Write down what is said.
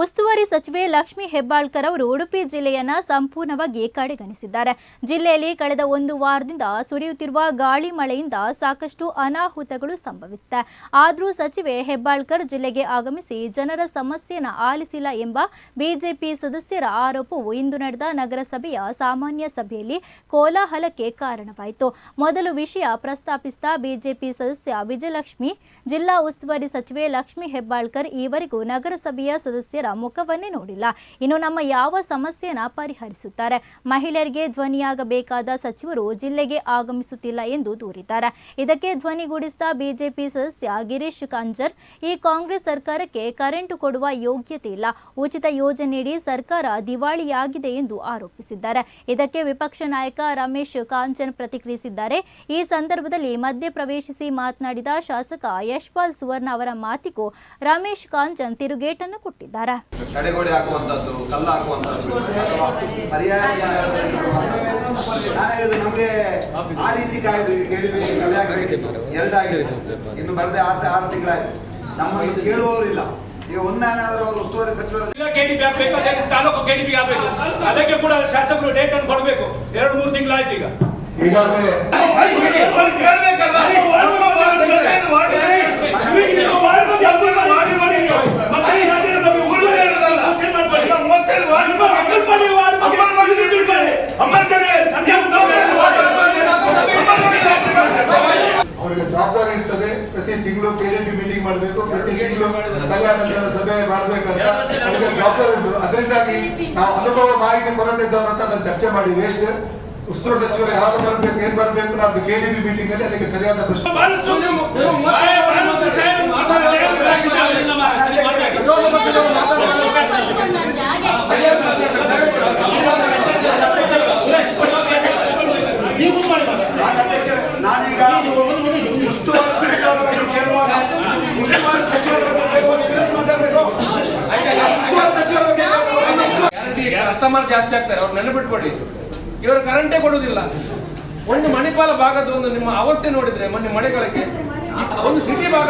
ಉಸ್ತುವಾರಿ ಸಚಿವೆ ಲಕ್ಷ್ಮಿ ಹೆಬ್ಬಾಳ್ಕರ್ ಅವರು ಉಡುಪಿ ಜಿಲ್ಲೆಯನ್ನ ಸಂಪೂರ್ಣವಾಗಿ ಕಡೆಗಣಿಸಿದ್ದಾರೆ. ಜಿಲ್ಲೆಯಲ್ಲಿ ಕಳೆದ ಒಂದು ವಾರದಿಂದ ಸುರಿಯುತ್ತಿರುವ ಗಾಳಿ ಮಳೆಯಿಂದ ಸಾಕಷ್ಟು ಅನಾಹುತಗಳು ಸಂಭವಿಸಿದೆ. ಆದರೂ ಸಚಿವೆ ಹೆಬ್ಬಾಳ್ಕರ್ ಜಿಲ್ಲೆಗೆ ಆಗಮಿಸಿ ಜನರ ಸಮಸ್ಯೆಯನ್ನು ಆಲಿಸಿಲ್ಲ ಎಂಬ ಬಿಜೆಪಿ ಸದಸ್ಯರ ಆರೋಪವು ಇಂದು ನಡೆದ ನಗರಸಭೆಯ ಸಾಮಾನ್ಯ ಸಭೆಯಲ್ಲಿ ಕೋಲಾಹಲಕ್ಕೆ ಕಾರಣವಾಯಿತು. ಮೊದಲು ವಿಷಯ ಪ್ರಸ್ತಾಪಿಸಿದ ಬಿಜೆಪಿ ಸದಸ್ಯ ವಿಜಯಲಕ್ಷ್ಮಿ, ಜಿಲ್ಲಾ ಉಸ್ತುವಾರಿ ಸಚಿವೆ ಲಕ್ಷ್ಮಿ ಹೆಬ್ಬಾಳ್ಕರ್ ಈವರೆಗೂ ನಗರಸಭೆಯ ಸದಸ್ಯರ ಮುಖವನ್ನೇ ನೋಡಿಲ್ಲ. ಇನ್ನು ನಮ್ಮ ಯಾವ ಸಮಸ್ಯೆನ ಪರಿಹರಿಸುತ್ತಾರೆ? ಮಹಿಳೆಯರಿಗೆ ಧ್ವನಿಯಾಗಬೇಕಾದ ಸಚಿವರು ಜಿಲ್ಲೆಗೆ ಆಗಮಿಸುತ್ತಿಲ್ಲ ಎಂದು ದೂರಿದ್ದಾರೆ. ಇದಕ್ಕೆ ಧ್ವನಿಗೂಡಿಸಿದ ಬಿಜೆಪಿ ಸದಸ್ಯ ಗಿರೀಶ್ ಕಾಂಜರ್, ಈ ಕಾಂಗ್ರೆಸ್ ಸರ್ಕಾರಕ್ಕೆ ಕರೆಂಟ್ ಕೊಡುವ ಯೋಗ್ಯತೆ ಇಲ್ಲ. ಉಚಿತ ಯೋಜನೆಯಡಿ ಸರ್ಕಾರ ದಿವಾಳಿಯಾಗಿದೆ ಎಂದು ಆರೋಪಿಸಿದ್ದಾರೆ. ಇದಕ್ಕೆ ವಿಪಕ್ಷ ನಾಯಕ ರಮೇಶ್ ಕಾಂಚನ್ ಪ್ರತಿಕ್ರಿಯಿಸಿದ್ದಾರೆ. ಈ ಸಂದರ್ಭದಲ್ಲಿ ಮಧ್ಯ ಪ್ರವೇಶಿಸಿ ಮಾತನಾಡಿದ ಶಾಸಕ ಯಶ್ಪಾಲ್ ಸುವರ್ಣ ಅವರ ಮಾತಿಗೂ ರಮೇಶ್ ಕಾಂಚನ್ ತಿರುಗೇಟನ್ನು ಕೊಟ್ಟಿದ್ದಾರೆ. ತಡೆಗೋಡೆ ಹಾಕುವಂತದ್ದು ಕಲ್ಲು ಹಾಕುವಂಥದ್ದು ಪರ್ಯಾಯ ನಾನು ನಮಗೆ ಆ ರೀತಿ ಕಾಯ್ದು ಆಗಬೇಕಿತ್ತು ಎರಡಾಗಿದೆ. ಇನ್ನು ಬರದೆ ಆರು ಆರು ತಿಂಗಳಾಯ್ತು. ನಮ್ಮನ್ನು ಕೇಳುವವರಿಲ್ಲ ಈಗ ಒಂದೇನಾದ್ರೂ ಅವರು ಉಸ್ತುವಾರಿ ಸಚಿವರು ಇಲ್ಲ ಕೆಡಿಪಿ ಆಗ್ಬೇಕು ತಾಲೂಕು ಕೆಡಿಪಿ ಆಗ್ಬೇಕು ಅದಕ್ಕೆ ಕೂಡ ಶಾಸಕರು ಡೇಟ್ ಅನ್ನು ಕೊಡಬೇಕು. ಎರಡು ಮೂರು ತಿಂಗಳಾಯ್ತು ಈಗ. ಈಗಾಗಲೇ ಪ್ರತಿ ತಿಂಗಳು ಪೇರೆಂಟ್ ಮೀಟಿಂಗ್ ಮಾಡಬೇಕು ಪ್ರತಿ ತಿಂಗಳು ಕಲ್ಯಾಣ ಸಭೆ ಮಾಡಬೇಕಂತ ನಮಗೆ ಜವಾಬ್ದಾರಿ ಉಂಟು ಅದರಿಂದಾಗಿ ನಾವು ಅನುಭವ ಮಾಹಿತಿ ಕೊರತೆ ಇದ್ದವ್ರ ಹತ್ರ ನಾನು ಚರ್ಚೆ ಮಾಡಿ. ವೇಸ್ಟ್ ಉಸ್ತುವಾರಿ ಸಚಿವರು ಯಾರು ಬರಬೇಕು ಏನ್ ಬರಬೇಕು ನಾವು ಕೆಡಿಬಿ ಮೀಟಿಂಗ್ ಅಲ್ಲಿ ಅದಕ್ಕೆ ಸರಿಯಾದ ಪ್ರಶ್ನೆ ನಾನು ಅಧ್ಯಕ್ಷರೇ, ನಾನೀಗ ಉಸ್ತುವಾರಿ ಸಚಿವರ ಬಗ್ಗೆ ಕೇಳುವಾಗ ಉಸ್ತುವಾರಿ ಸಚಿವರ ಬಗ್ಗೆ ಕೇಳುವಾಗ ಇದನ್ನು ಮಾತಾಡ್ಬೇಕು ಉಸ್ತುವಾರಿ ಸಚಿವರ ಬಗ್ಗೆ ಕೇಳುವಾಗ ಕಸ್ಟಮರ್ ಜಾಸ್ತಿ ಆಗ್ತಾರೆ, ಅವ್ರು ನೆನಪಿಟ್ಕೊಳ್ಳಿ ಇವರು ಕರೆಂಟೇ ಕೊಡುವುದಿಲ್ಲ ಒಂದು ಮಣಿಪಾಲ ಭಾಗದ ಒಂದು ನಿಮ್ಮ ಅವಸ್ಥೆ ನೋಡಿದ್ರೆ, ಮೊನ್ನೆ ಮಳೆಗಾಲಕ್ಕೆ ಒಂದು ಸಿಟಿ ಭಾಗ